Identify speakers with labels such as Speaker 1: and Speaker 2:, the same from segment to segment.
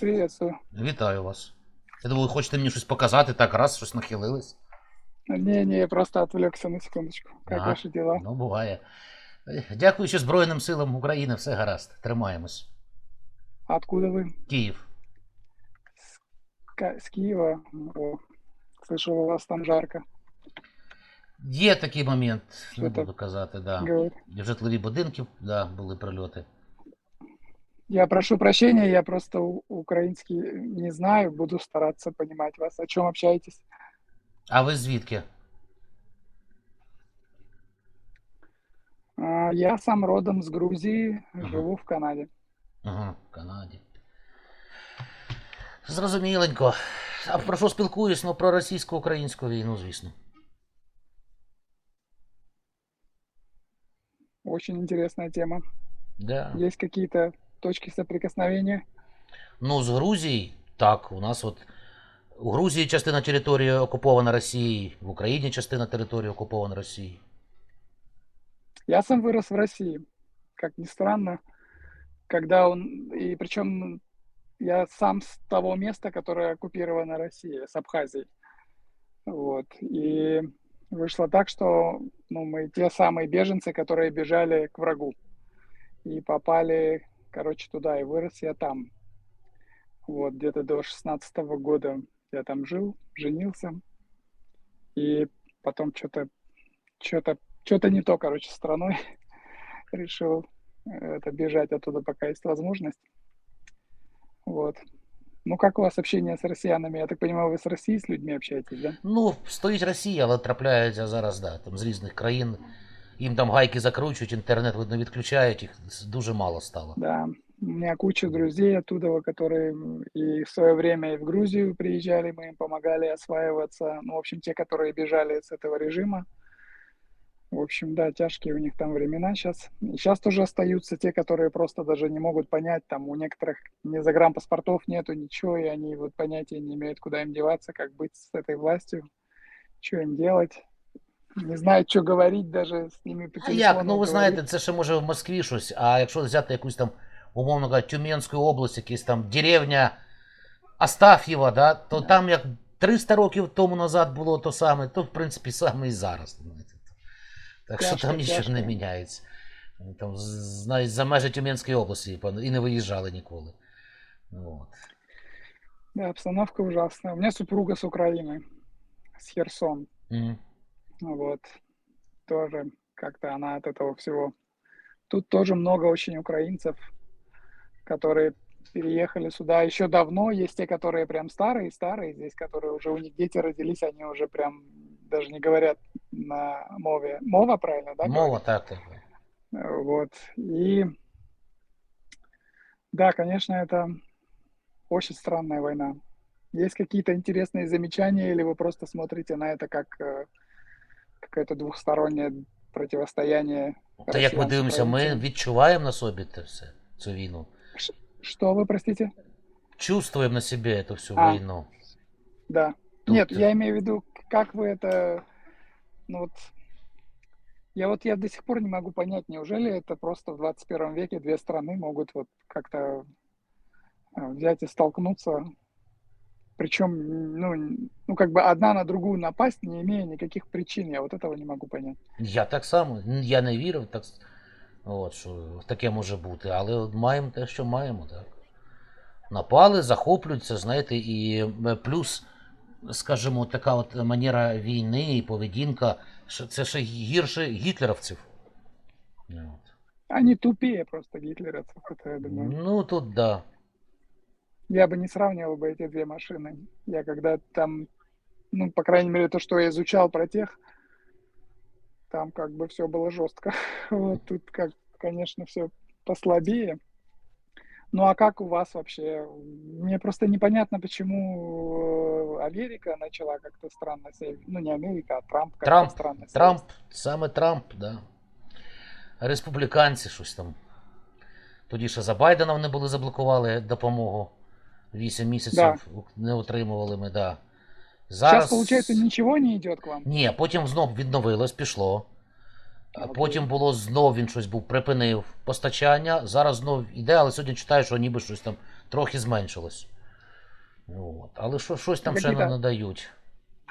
Speaker 1: Приветствую.
Speaker 2: Вітаю вас. Я думаю, ви хочете мені щось показати, так раз, щось нахилились.
Speaker 1: Не-не, я просто отвлекся на секундочку. Как
Speaker 2: Ага.
Speaker 1: ваши дела?
Speaker 2: Ну, буває. Дякуючи Збройним силам України, все гаразд. Тримаємось.
Speaker 1: Откуда вы?
Speaker 2: Київ.
Speaker 1: С, Ка- с Киева. О, слышу, у вас там жарко.
Speaker 2: Є такий момент, не
Speaker 1: Що так?
Speaker 2: буду казати, да.
Speaker 1: Говорит.
Speaker 2: В житлові будинки, да, були прильоти.
Speaker 1: Я прошу прощения, я просто украинский не знаю, буду стараться понимать вас. О чем общаетесь?
Speaker 2: А ви звідки?
Speaker 1: А, Я сам родом с Грузии,
Speaker 2: Ага.
Speaker 1: живу в Канаде.
Speaker 2: Ага, в Канаді. Зрозуміленько. А про що спілкуюсь? Ну, про російсько-українську війну, звісно.
Speaker 1: Очень интересная тема.
Speaker 2: Да.
Speaker 1: Есть какие-то точки соприкосновения?
Speaker 2: Ну, з Грузії, так, у нас от у Грузії частина території окупована Росією, в Україні частина території окупована Росією.
Speaker 1: Я сам вырос в России, как ни странно, когда он, и причем я сам с того места, которое оккупировано Россией, с Абхазии. Вот. И вышло так, что ну, мы те самые беженцы, которые бежали к врагу. И попали, короче, туда, и вырос я там. Вот, где-то до 16 года я там жил, женился. И потом что-то, что-то, что-то не то, короче, с страной. Решил э, это бежать оттуда, пока есть возможность. Вот. Ну, как у вас общение с россиянами? Я так понимаю, вы с Россией с людьми общаетесь, да?
Speaker 2: Ну, стоїть Росія, але трапляється зараз, да, там з різних країн. Їм там гайки закручують, інтернет, видно, відключають, їх дуже мало стало.
Speaker 1: Да. У меня куча друзей оттуда, которые м, и в свое время и в Грузию приезжали, мы им помогали осваиваться. Ну, в общем, те, которые бежали с этого режима. В общем, да, тяжкие у них там времена сейчас. Сейчас тоже остаются те, которые просто даже не могут понять, там у некоторых ни загранпаспортов нету, ничего, и они вот понятия не имеют, куда им деваться, как быть с этой властью, что им делать. Не знают, что говорить даже с ними по
Speaker 2: А
Speaker 1: телефону.
Speaker 2: як? Ну ви знаєте, це ще може в Москві щось, а якщо взяти якусь там, умовно кажучи, Тюменську область, якась там деревня Астаф'єва, да, то там як 300 років тому назад було то саме, то в принципі саме і зараз. знаєте. Так що там нічого не міняється. Там з- навіть за межі Тюменської області і не виїжджали ніколи. От.
Speaker 1: Да, обстановка ужасная. У меня супруга с Украины, с Херсон.
Speaker 2: Мгм.
Speaker 1: Вот. Тоже как-то она от этого всего. Тут тоже много очень украинцев, которые переехали сюда еще давно. Есть те, которые прям старые-старые здесь, которые уже у них дети родились, они уже прям даже не говорят на мове. Мова, правильно, да?
Speaker 2: Мова так.
Speaker 1: Вот. И да, конечно, это очень странная война. Есть какие-то интересные замечания, или вы просто смотрите на это как э, какое-то двухстороннее противостояние?
Speaker 2: Та як ми
Speaker 1: россиян с
Speaker 2: дивимося, ми
Speaker 1: украинцами?
Speaker 2: відчуваємо на собі це все, цю війну.
Speaker 1: Что вы, простите?
Speaker 2: Чувствуємо на собі эту всю
Speaker 1: А.
Speaker 2: війну.
Speaker 1: Да.
Speaker 2: Тут,
Speaker 1: Нет,
Speaker 2: э,
Speaker 1: я имею в виду, как вы это... Ну вот... Я вот я до сих пор не могу понять, неужели это просто в 21 веке две страны могут вот как-то э, взять и столкнуться, причем, ну, н- ну, как бы одна на другую напасть, не имея никаких причин. Я вот этого не могу понять.
Speaker 2: Я так само, н- я не вірив, так, с- от, що таке може бути, але от маємо те, що маємо, так. Напали, захоплюються, знаєте, і е, плюс, скажімо, така от манера війни і поведінка, що це ще гірше гітлерівців. От.
Speaker 1: Они тупее просто гитлеровцев, это я думаю.
Speaker 2: Ну, тут да.
Speaker 1: Я бы не сравнивал бы эти две машины. Я когда там, ну, по крайней мере, то, что я изучал про тех, там как бы все было жестко. Вот тут, как, конечно, все послабее. Ну а как у вас вообще? Мне просто непонятно, почему э, Америка начала как-то странно себя... Ну, не Америка, а Трамп как-то
Speaker 2: Трамп,
Speaker 1: странно себя
Speaker 2: Трамп, саме Трамп, да. Республіканці щось там. Тоді ще за Байдена вони були заблокували допомогу. 8 місяців не отримували ми, да. Зараз...
Speaker 1: Сейчас, получается, ничего не идет к вам?
Speaker 2: Ні, потім знов відновилось, пішло. А. Потім було знов він щось був, припинив постачання. Зараз знов іде, але сьогодні читаю, що ніби щось там трохи зменшилось. От. Але що, щось там ще не надають.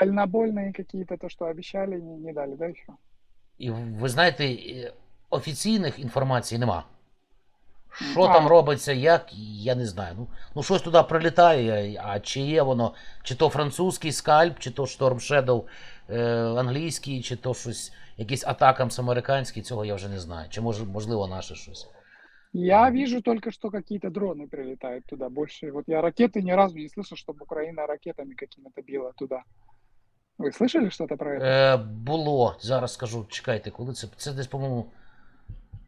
Speaker 1: Дальнобойные какие-то, то, что обещали, не, не дали, да, еще?
Speaker 2: І ви знаєте, е, офіційних інформацій нема. Що
Speaker 1: А.
Speaker 2: там робиться, як, я не знаю. Ну, ну щось туди прилітає, а чи є воно, чи то французький скальп, чи то Storm Shadow е, англійський, чи то щось, якийсь атакамс американський, цього я вже не знаю. Чи може, можливо наше щось.
Speaker 1: Я вижу только, что какие-то дроны прилетают туда. Больше, вот я ракеты ни разу не слышал, чтобы Украина ракетами какими-то била туда. Вы слышали что-то про это?
Speaker 2: Е, було, зараз скажу, чекайте, коли це. Це десь, по-моєму,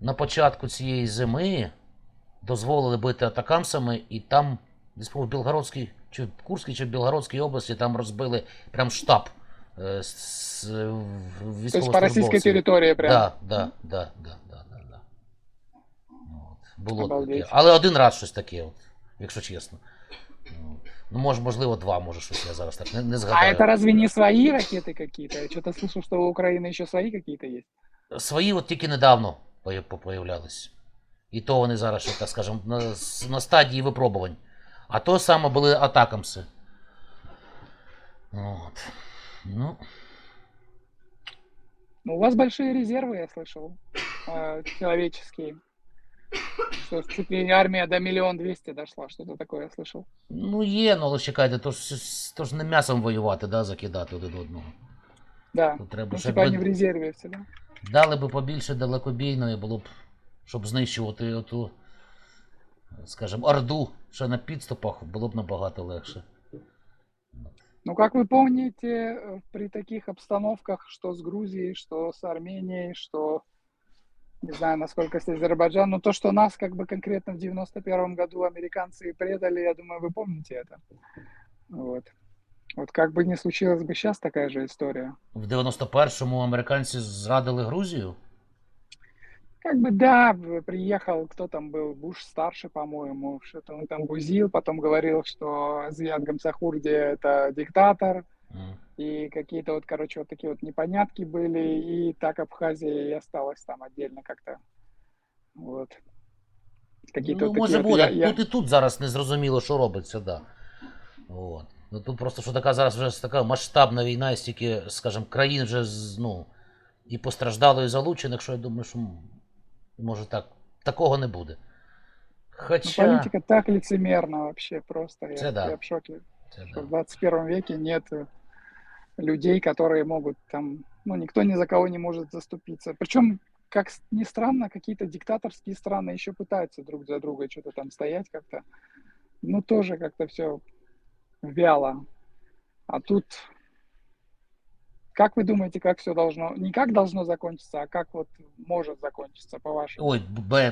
Speaker 2: на початку цієї зими дозволили бити атакамсами, і там, десь по в Білгородській, чи в Курській, чи в Білгородській області там розбили прям штаб е, з, з в-
Speaker 1: То есть по российской
Speaker 2: військовослужбовців.
Speaker 1: территории прям?
Speaker 2: Да, да, да, да, да, да, да. От, було
Speaker 1: Обалдеть.
Speaker 2: таке. Але один раз щось таке, от, якщо чесно. От. Ну, може, можливо, два, може, щось я зараз так не, не
Speaker 1: А
Speaker 2: згадаю.
Speaker 1: это разве не свои ракеты какие-то? Я что-то слышал, что у Украины еще свои какие-то есть.
Speaker 2: Свої от тільки недавно пої- по- появлялись. І то вони зараз, ще, так скажемо, на, с- на стадії випробувань. А то саме були атакамси. От. Ну,
Speaker 1: Ну, у вас большие резервы, я слышал, э, человеческие. Что чуть ли не армия до миллион двести дошла, что-то такое я слышал.
Speaker 2: ну є, ну але чекайте, то ж, то ж не м'ясом воювати, да, закидати один одного.
Speaker 1: Да.
Speaker 2: Тут треба,
Speaker 1: Ну,
Speaker 2: щоб
Speaker 1: типа они в
Speaker 2: ви
Speaker 1: резерве все, да?
Speaker 2: дали би побільше далекобійної, було б, щоб знищувати оту, скажімо, орду, ще на підступах, було б набагато легше.
Speaker 1: Ну, как вы помните, э, при таких обстановках, что с Грузией, что с Арменией, что, не знаю, насколько с Азербайджаном, но то, что нас как бы конкретно в 91 году американцы предали, я думаю, вы помните это. Вот. Вот как бы не случилось бы сейчас такая же история.
Speaker 2: В 91-му американці зрадили Грузію?
Speaker 1: Как бы да, в- приехал, кто там был, Буш старший, по-моему, что-то он там бузил, потом говорил, что Зияд Гамсахурди это диктатор,
Speaker 2: М.
Speaker 1: и какие-то вот, короче, вот такие вот непонятки были, и так Абхазия и осталась там отдельно как-то. Вот. Какие-то
Speaker 2: Ну,
Speaker 1: вот
Speaker 2: може
Speaker 1: такие вот,
Speaker 2: буде.
Speaker 1: я- я-
Speaker 2: Тут і тут зараз не зрозуміло, що робиться, да. От. Ну тут просто що така зараз вже така масштабна війна, і стільки, скажімо, країн вже з- ну, і постраждало, і залучених, що я думаю, що м, може так, такого не буде.
Speaker 1: ну,
Speaker 2: Хоча.
Speaker 1: политика так лицемерна вообще просто. Я,
Speaker 2: Це да.
Speaker 1: я в шоке.
Speaker 2: Це,
Speaker 1: что
Speaker 2: да.
Speaker 1: в 21 веке нет э, людей, которые могут там, ну, никто ни за кого не может заступиться. Причем, как ни странно, какие-то диктаторские страны еще пытаются друг за друга что-то там стоять как-то. Ну, тоже как-то все вяло. А тут, как вы думаете, как все должно, не как должно закончиться, а как вот может закончиться, по-вашему?
Speaker 2: Ой,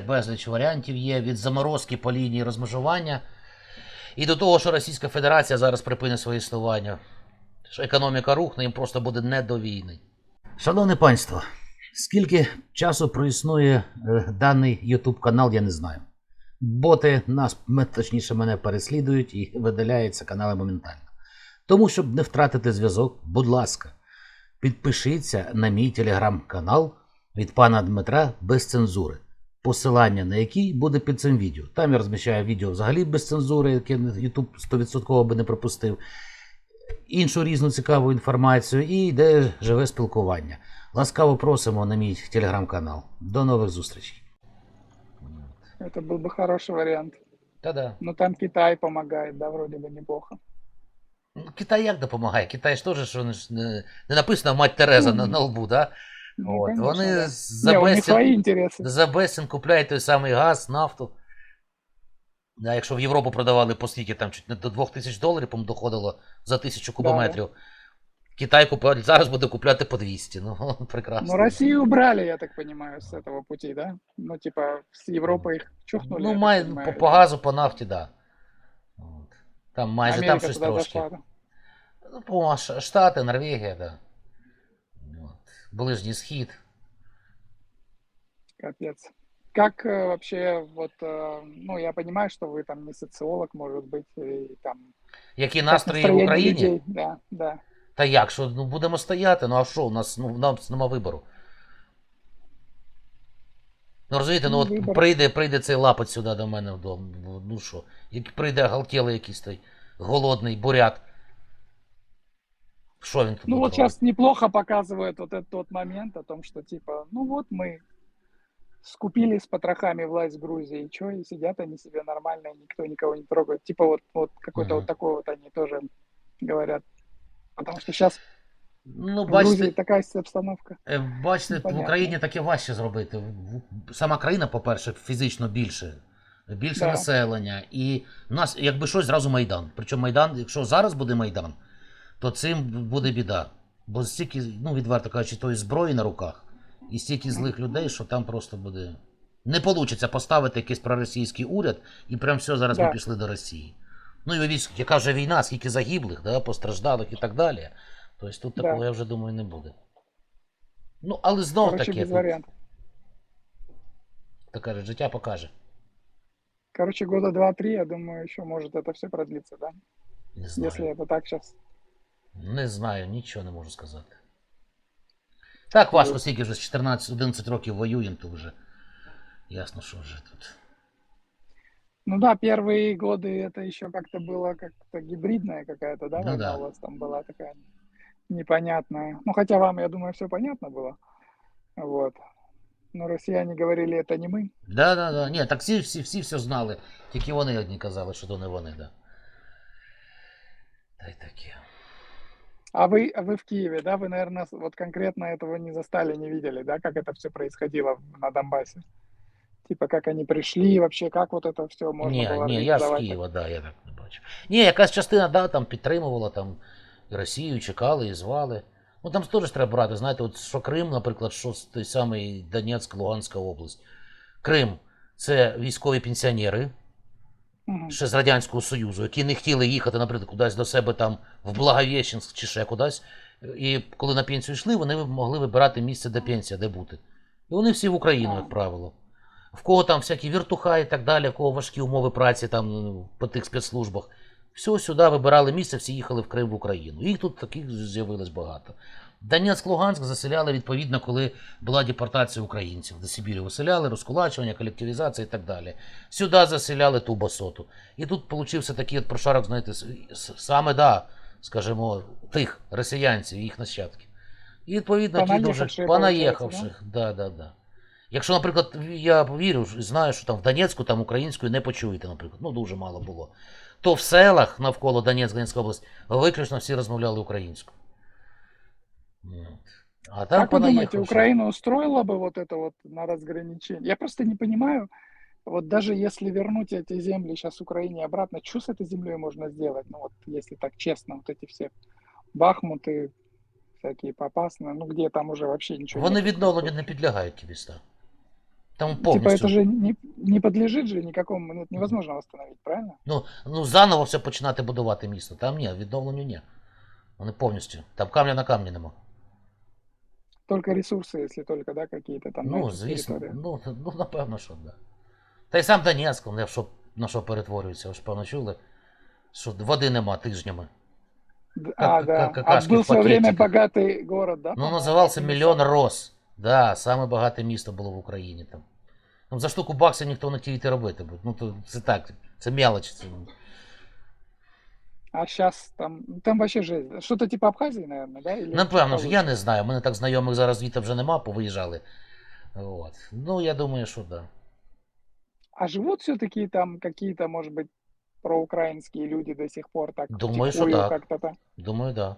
Speaker 2: безліч варіантів є від заморозки по лінії розмежування і до того, що Російська Федерація зараз припинить своє існування. Що економіка рухне, їм просто буде не до війни. Шановне панство, скільки часу проіснує е, даний YouTube канал, я не знаю. Боти нас, точніше, мене переслідують і видаляються канали моментально. Тому, щоб не втратити зв'язок, будь ласка, підпишіться на мій телеграм-канал від пана Дмитра без цензури, посилання на який буде під цим відео. Там я розміщаю відео взагалі без цензури, яке YouTube 100% би не пропустив, іншу різну цікаву інформацію і йде живе спілкування. Ласкаво просимо на мій телеграм-канал. До нових зустрічей.
Speaker 1: Это был бы хороший вариант.
Speaker 2: Та-да.
Speaker 1: Но там Китай помогает, да, вроде бы неплохо.
Speaker 2: Ну, Китай як допомагає? Китай ж теж що не, не, не написано мать Тереза на, на лбу, да?
Speaker 1: Ну,
Speaker 2: От,
Speaker 1: конечно,
Speaker 2: вони
Speaker 1: да.
Speaker 2: за
Speaker 1: Не, у них
Speaker 2: безцін-
Speaker 1: свои интересы.
Speaker 2: За безцін купляють той самий газ, нафту. Да, якщо в Європу продавали по скільки там чуть не до 2000 доларів, по доходило за 1000 кубометрів. Китай купляє, зараз буде купляти по 200. Ну, прекрасно.
Speaker 1: Ну, Россию убрали, я так понимаю, с этого пути, да? Ну, типа, с Европы их чухнули.
Speaker 2: Ну,
Speaker 1: я так
Speaker 2: має,
Speaker 1: понимаю.
Speaker 2: по, по газу, по нафті, да. От. Там майже
Speaker 1: Америка
Speaker 2: там щось
Speaker 1: туда
Speaker 2: трошки.
Speaker 1: зашла, да?
Speaker 2: Ну, по Ш- Штати, Норвегія, да. От. Ближній схід.
Speaker 1: Капец. Как э, вообще, вот, э, ну, я понимаю, что вы там не социолог, может быть, и там...
Speaker 2: Які
Speaker 1: как
Speaker 2: настрої в
Speaker 1: настроение
Speaker 2: Україні?
Speaker 1: людей, Да, да.
Speaker 2: Та як, що ну, будемо стояти? Ну а що? У нас ну, у нас нема вибору. Ну розумієте, ну
Speaker 1: Ну,
Speaker 2: от
Speaker 1: вибори.
Speaker 2: прийде, прийде цей лапоть сюди до мене вдома. Ну що, як прийде галтєлий якийсь той голодний бурят. Що він тут
Speaker 1: Ну
Speaker 2: буде
Speaker 1: вот
Speaker 2: робити?
Speaker 1: сейчас неплохо показывает вот этот тот момент о том, что типа, ну вот мы скупили с потрохами власть в Грузии, и что, и сидят они себе нормально, и никто никого не трогает. Типа вот, вот какой-то
Speaker 2: Мгм.
Speaker 1: вот такой вот они тоже говорят. Потому что сейчас
Speaker 2: Ну,
Speaker 1: в Грузии
Speaker 2: бачите,
Speaker 1: такая обстановка.
Speaker 2: Е, Бачите, в
Speaker 1: Непонятно.
Speaker 2: Україні таке важче зробити. В- Сама країна, по-перше, фізично більше. Більше
Speaker 1: Да.
Speaker 2: населення. І в нас, якби щось, зразу Майдан. Причому Майдан, якщо зараз буде Майдан, то цим буде біда. Бо стільки, ну, відверто кажучи, тої зброї на руках, і стільки злих людей, що там просто буде. Не вийде поставити якийсь проросійський уряд, і прям все, зараз ми пішли до Росії. Ну і уявіть, яка вже війна, скільки загиблих, да, постраждалих і так далі. Тобто тут
Speaker 1: Да.
Speaker 2: такого, я вже думаю, не буде. Ну, але знов таки, то каже, життя покаже.
Speaker 1: Короче, года два-три, я думаю, еще может это все продлиться, да?
Speaker 2: Не знаю.
Speaker 1: Если это так сейчас.
Speaker 2: Не знаю, нічого не можу сказати. Так важко,
Speaker 1: Ну.
Speaker 2: скільки вже з 14-11 років воюємо, то вже ясно, що вже тут.
Speaker 1: Ну да, первые годы это еще как-то было как-то гибридная какая-то, да,
Speaker 2: Ну
Speaker 1: война
Speaker 2: да.
Speaker 1: у вас там была такая непонятная. Ну, хотя вам, я думаю, все понятно было. Вот. Но россияне говорили, это не мы.
Speaker 2: Да, да, да. Ні, так всі, всі, всі все знали. Тільки вони одні казали, що то не вони, да. Та й таке.
Speaker 1: А вы, а вы в Киеве, да, вы, наверное, вот конкретно этого не застали, не видели, да, как это все происходило на Донбассе? Типа, как они пришли, вообще, как вот это все можно
Speaker 2: Ні,
Speaker 1: было
Speaker 2: ні, я з
Speaker 1: организовать?
Speaker 2: Києва, да, я так не бачив. Ні, якась частина, да, там підтримувала там і Росію, чекали і звали. Ну там теж треба брати, знаєте, от що Крим, наприклад, що з той самий Донецьк, Луганська область. Крим це військові пенсіонери
Speaker 1: Мгм.
Speaker 2: ще з Радянського Союзу, які не хотіли їхати, наприклад, кудись до себе там в Благовещенськ чи ще кудись. І коли на пенсію йшли, вони могли вибирати місце, де пенсія, де бути. І вони всі в Україну, як правило. В кого там всякі віртуха і так далі, в кого важкі умови праці там ну, по тих спецслужбах. Все сюди вибирали місце, всі їхали в Крим в Україну. Їх тут таких з'явилось багато. Донецьк, Луганськ заселяли відповідно, коли була депортація українців. До Сибірі виселяли, розкулачування, колективізація і так далі. Сюди заселяли ту басоту. І тут получився такий от прошарок, знаєте, саме, да, скажімо, тих росіянців, їх нащадків. І відповідно ті дуже
Speaker 1: Понаїхавши,
Speaker 2: понаїхавших. Да, да, да. Якщо, наприклад, я вірю, знаю, що там в Донецьку там українською не почуєте, наприклад, ну дуже мало було, то в селах навколо Донецька, Донецька область виключно всі розмовляли українською. От. А там
Speaker 1: Как вы думаете,
Speaker 2: понаїхавши.
Speaker 1: Украина устроила бы вот это вот на разграничение? Я просто не понимаю, вот даже если вернуть эти земли сейчас Украине обратно, что с этой землей можно сделать? Ну вот, если так честно, вот эти все бахмуты, всякие попасные, ну где там уже вообще ничего
Speaker 2: Вони
Speaker 1: нет.
Speaker 2: відновленню не підлягають ті міста. Там
Speaker 1: Типа
Speaker 2: повністю.
Speaker 1: это же не, не подлежит же никакому, ну, это невозможно восстановить, правильно?
Speaker 2: Ну, ну заново все починати будувати місто. Там ні, відновленню ні. Вони повністю. Там камня на камні нема.
Speaker 1: Только ресурсы, если только, да, какие-то там на
Speaker 2: Ну,
Speaker 1: этих
Speaker 2: звісно,
Speaker 1: территориях.
Speaker 2: ну, ну напевно, що да. Та й сам Донецьк, на що, на що перетворюється, ви ж певно чули, що води нема тижнями.
Speaker 1: Д-
Speaker 2: как-
Speaker 1: а, да.
Speaker 2: как
Speaker 1: А
Speaker 2: какашки
Speaker 1: был
Speaker 2: в
Speaker 1: в свое время
Speaker 2: пакетиках.
Speaker 1: богатый город, да?
Speaker 2: Ну,
Speaker 1: по-моему,
Speaker 2: називався
Speaker 1: один из
Speaker 2: Мільйон
Speaker 1: самых.
Speaker 2: Рос. Да, саме багате місто було в Україні там. Там за штуку баксів ніхто не хотів йти робити. бо, Ну, то це так, це мелоч. Це...
Speaker 1: А сейчас там, ну, там вообще жизнь. Что-то типа Абхазии, наверное, да? Или
Speaker 2: Напевно ж, я не знаю. У мене так знайомих зараз звідти вже нема, повиїжджали. От. Ну, я думаю, що да.
Speaker 1: А живут все-таки там какие-то, может быть, проукраинские люди до сих пор так
Speaker 2: Думаю, что
Speaker 1: втихую
Speaker 2: так.
Speaker 1: как-то там?
Speaker 2: Думаю, да.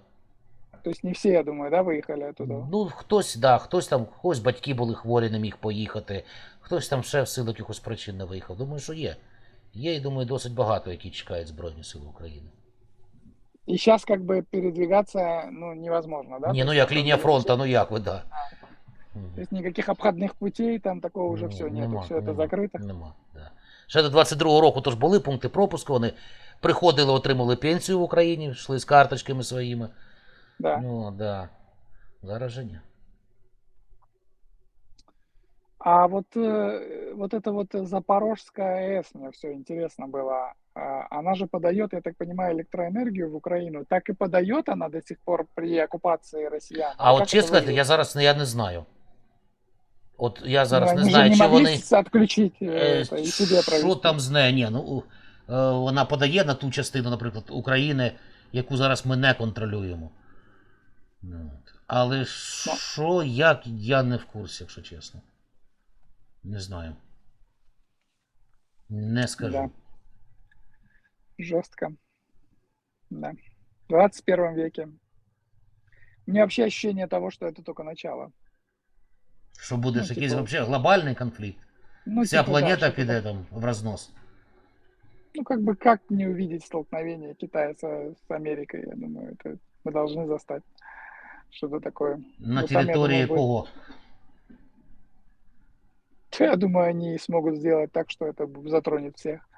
Speaker 1: То есть не все, я думаю, да, выехали оттуда?
Speaker 2: Ну, хтось, да, хтось там, хтось батьки були хворі, не міг поїхати, хтось там ще в силу якихось причин не виїхав. Думаю, що є. Є, і думаю, досить багато, які чекають Збройні Сили України.
Speaker 1: И сейчас как бы передвигаться, ну, невозможно, да?
Speaker 2: Ні,
Speaker 1: То
Speaker 2: ну
Speaker 1: есть
Speaker 2: як
Speaker 1: там
Speaker 2: лінія
Speaker 1: уже-
Speaker 2: фронту, ну як ви, да.
Speaker 1: То есть никаких обходных путей, там такого уже
Speaker 2: Ну,
Speaker 1: все нету,
Speaker 2: нема,
Speaker 1: все это
Speaker 2: нема,
Speaker 1: закрыто.
Speaker 2: Нема, да. Ще до 22-го року тож були пункти пропуску, вони приходили, отримали пенсію в Україні, йшли з карточками своїми.
Speaker 1: Да.
Speaker 2: Ну, да. Зараз же ні.
Speaker 1: А вот, э, вот это вот Запорожская АЭС, мне все интересно было. А, Она же подает, я так понимаю, электроэнергию в Украину. Так и подает она до сих пор при оккупации россиян.
Speaker 2: А
Speaker 1: как
Speaker 2: от чесно
Speaker 1: это
Speaker 2: сказати,
Speaker 1: выглядит?
Speaker 2: я зараз я не знаю. От я зараз
Speaker 1: Ну,
Speaker 2: не
Speaker 1: они же
Speaker 2: знаю,
Speaker 1: не
Speaker 2: чи
Speaker 1: могли
Speaker 2: вони.
Speaker 1: с- отключить э,
Speaker 2: Е,
Speaker 1: это, и себе
Speaker 2: Що
Speaker 1: провести.
Speaker 2: там з нею? Ні, ну у- е, вона подає на ту частину, наприклад, України, яку зараз ми не контролюємо. Ну, от. Але що, як, я не в курсі, якщо чесно. Не знаю. Не скажу.
Speaker 1: Да. Жестко. Да. В 21 веке. У меня вообще ощущение того, что это только начало.
Speaker 2: Що буде
Speaker 1: Ну,
Speaker 2: ж якийсь
Speaker 1: типу,
Speaker 2: взагалі глобальний конфлікт.
Speaker 1: Ну,
Speaker 2: Вся
Speaker 1: типа, да,
Speaker 2: планета
Speaker 1: что-то
Speaker 2: піде
Speaker 1: так.
Speaker 2: там в рознос.
Speaker 1: Ну, как бы, как не увидеть столкновение Китая с, с Америкой, я думаю, это мы должны застать что-то такое.
Speaker 2: На
Speaker 1: Ну, там, я
Speaker 2: території
Speaker 1: думаю, будет-
Speaker 2: кого?
Speaker 1: Я думаю, они смогут сделать так, что это б- затронет всех.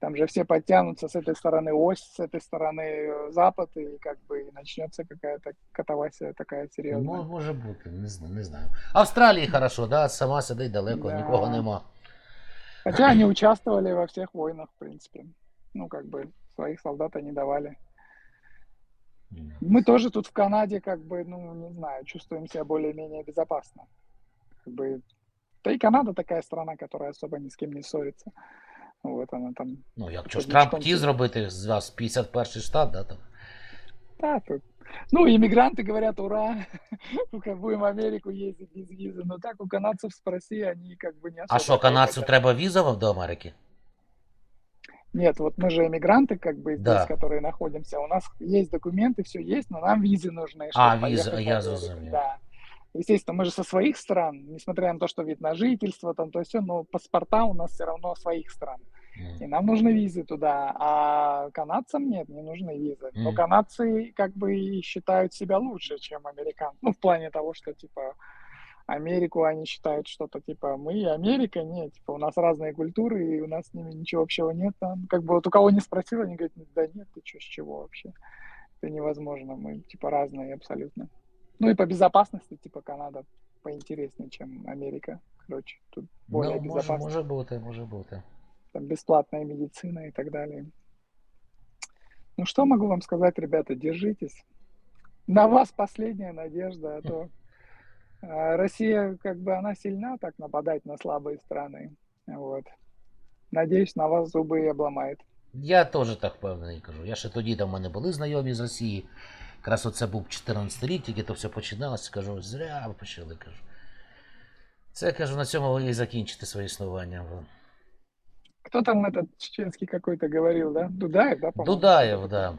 Speaker 1: Там же все подтянутся с этой стороны ось, с этой стороны э, запад, и как бы и начнется какая-то катавасия такая серьезная.
Speaker 2: Мо- Може бути, не знаю. Не знаю. Австралії хорошо, да? сама сидить далеко,
Speaker 1: Да.
Speaker 2: нікого нема.
Speaker 1: Хотя они участвовали во всех войнах, в принципе. Ну, как бы своих солдат они давали.
Speaker 2: М.
Speaker 1: Мы тоже тут в Канаде, как бы, ну, не знаю, чувствуем себя более-менее безопасно. Как бы, да и Канада такая страна, которая особо ни с кем не ссорится. Вот она там
Speaker 2: Ну, якщо ж
Speaker 1: Тоді
Speaker 2: Трамп
Speaker 1: ж
Speaker 2: хотів зробити з вас 51 штат, да, там.
Speaker 1: Да, тут. Ну, иммигранты говорят, ура, ну-ка будем в Америку ездить без визы. Но так у канадцев спроси, они как бы не особо.
Speaker 2: А що, канадцю
Speaker 1: хотят.
Speaker 2: треба віза до Америки?
Speaker 1: Нет, вот мы же иммигранты, как бы здесь,
Speaker 2: Да.
Speaker 1: которые находимся. У нас есть документы, все есть, но нам визы нужны.
Speaker 2: А,
Speaker 1: чтобы
Speaker 2: виза,
Speaker 1: поехать в
Speaker 2: я
Speaker 1: Америку.
Speaker 2: зрозумів.
Speaker 1: Да. Естественно, мы же со своих стран, несмотря на то, что вид на жительство, там то все, но паспорта у нас все равно своих стран.
Speaker 2: М.
Speaker 1: И нам нужны визы туда, а канадцам нет, не нужны визы. Но канадцы как бы и считают себя лучше, чем американцы. Ну, в плане того, что типа Америку они считают что-то типа мы Америка, нет, типа у нас разные культуры, и у нас с ними ничего общего нет. Там, как бы вот у кого не спросил, они говорят, да нет, ты что, с чего вообще? Это невозможно, мы типа разные абсолютно. Ну и по безопасности, типа Канада поинтереснее, чем Америка. Короче, тут более
Speaker 2: Ну, може,
Speaker 1: безопасно
Speaker 2: може бути, може бути
Speaker 1: там бесплатная медицина и так далее. Ну что могу вам сказать, ребята, держитесь. На вас последняя надежда, а то а, Россия, как бы, она сильна так нападать на слабые страны. Вот. Надеюсь, на вас зубы и обломает.
Speaker 2: Я теж так впевнений кажу. Я ще тоді там в мене були знайомі з Росії. Якраз оце був 14 рік, тільки то все починалося. Кажу, зря ви почали. кажу. Це кажу, на цьому ви і закінчите своє існування.
Speaker 1: Кто там этот чеченский какой-то говорил, да? Дудаев, да, по-моему?
Speaker 2: Дудаєв, да.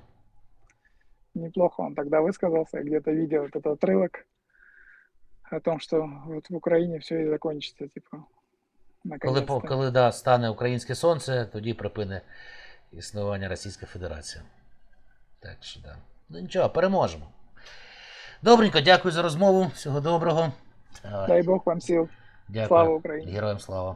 Speaker 1: Неплохо он тогда высказался. Я где-то видел вот этот отрывок о том, что вот в Украине все и закончится, типа,
Speaker 2: Коли,
Speaker 1: наконец-то.
Speaker 2: по- коли да, стане українське сонце, тоді припине існування Російська Федерація. Так що да. Ну нічого, переможемо. Добренько, дякую за розмову. Всього доброго. Давай.
Speaker 1: Дай Бог вам сил.
Speaker 2: Дякую.
Speaker 1: Слава Україні!
Speaker 2: Героям слава.